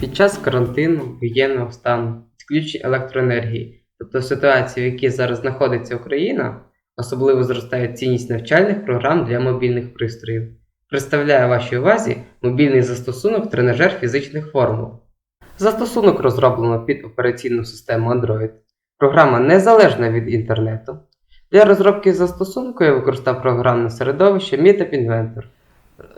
Під час карантину, воєнного стану, відключень електроенергії, тобто ситуації, в якій зараз знаходиться Україна, особливо зростає цінність навчальних програм для мобільних пристроїв. Представляю вашій увазі мобільний застосунок тренажер фізичних формул. Застосунок розроблено під операційну систему Android. Програма незалежна від інтернету. Для розробки застосунку я використав програмне середовище MeetUp Inventor.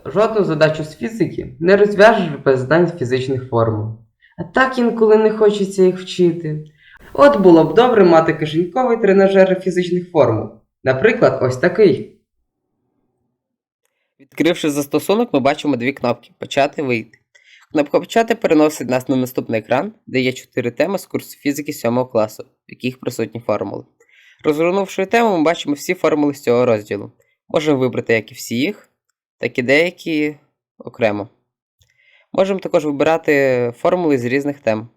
Жодну задачу з фізики не розв'яжеш без знань фізичних формул. А так інколи не хочеться їх вчити. От було б добре мати кишеньковий тренажер фізичних формул. Наприклад, ось такий. Відкривши застосунок, ми бачимо дві кнопки Почати вийти. Кнопка Почати переносить нас на наступний екран, де є чотири теми з курсу фізики 7 класу, в яких присутні формули. Розгорнувши тему, ми бачимо всі формули з цього розділу. Можемо вибрати як і всі їх, так і деякі окремо. Можемо також вибирати формули з різних тем.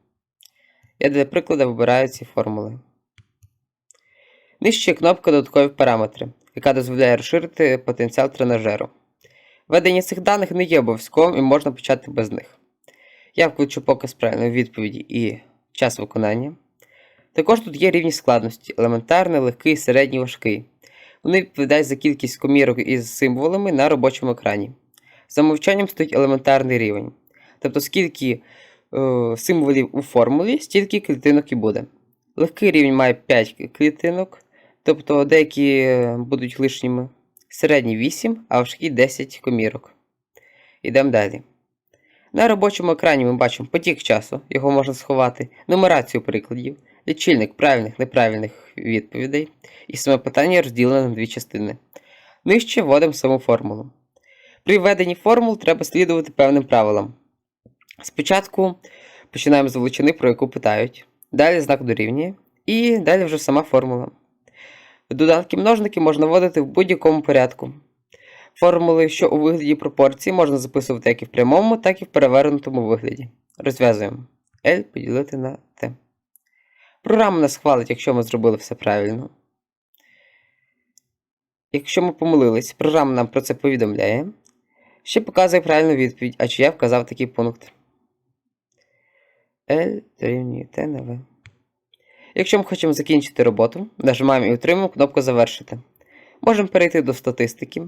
Я для прикладу вибираю ці формули. Нижче кнопка Додаткові параметри, яка дозволяє розширити потенціал тренажеру. Введення цих даних не є обов'язковим і можна почати без них. Я включу показ правильної відповіді і час виконання. Також тут є рівні складності: елементарний, легкий, середній, важкий. Вони відповідають за кількість комірок із символами на робочому екрані. За мовчанням стоїть елементарний рівень. Тобто, скільки е, символів у формулі, стільки клітинок і буде. Легкий рівень має 5 клітинок, тобто деякі будуть лишніми. Середній 8, а важкий 10 комірок. Ідемо далі. На робочому екрані ми бачимо потік часу, його можна сховати, нумерацію прикладів, лічильник правильних неправильних відповідей, і саме питання розділене на дві частини. Нижче вводимо саму формулу. При введенні формул треба слідувати певним правилам. Спочатку починаємо з величини, про яку питають, далі знак дорівнює, і далі вже сама формула. Додатки множники можна вводити в будь-якому порядку. Формули, що у вигляді пропорції, можна записувати як і в прямому, так і в перевернутому вигляді. Розв'язуємо L поділити на T. Програма нас хвалить, якщо ми зробили все правильно. Якщо ми помилились, програма нам про це повідомляє. Ще показує правильну відповідь, а чи я вказав такий пункт. L дорівнює T на V. Якщо ми хочемо закінчити роботу, нажимаємо і отримуємо кнопку Завершити. Можемо перейти до статистики,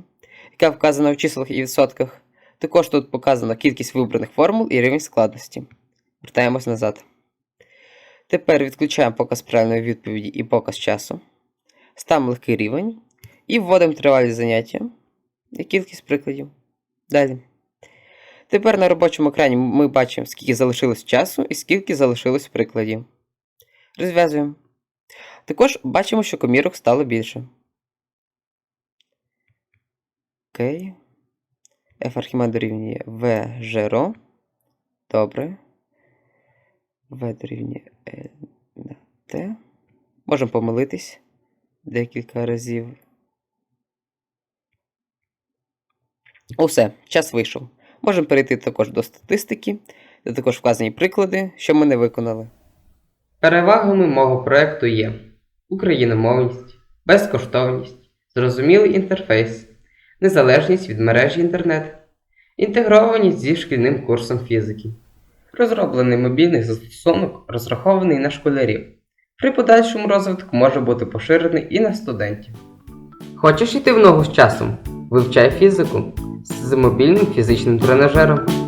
яка вказана в числах і відсотках. Також тут показана кількість вибраних формул і рівень складності. Вертаємось назад. Тепер відключаємо показ правильної відповіді і показ часу. Ставимо легкий рівень і вводимо тривалість заняття і кількість прикладів. Далі. Тепер на робочому екрані ми бачимо, скільки залишилось часу і скільки залишилось прикладів. Розв'язуємо. Також бачимо, що комірок стало більше. Окей. F Архімед дорівнює V жиро. Добре. V дорівнює L на T. Можемо помилитись декілька разів. Усе, час вийшов. Можемо перейти також до статистики, де також вказані приклади, що ми не виконали. Перевагами мого проекту є україномовність, безкоштовність, зрозумілий інтерфейс, незалежність від мережі інтернет, інтегрованість зі шкільним курсом фізики. Розроблений мобільний застосунок розрахований на школярів. При подальшому розвитку може бути поширений і на студентів. Хочеш йти в ногу з часом? Вивчай фізику з мобільним фізичним тренажером.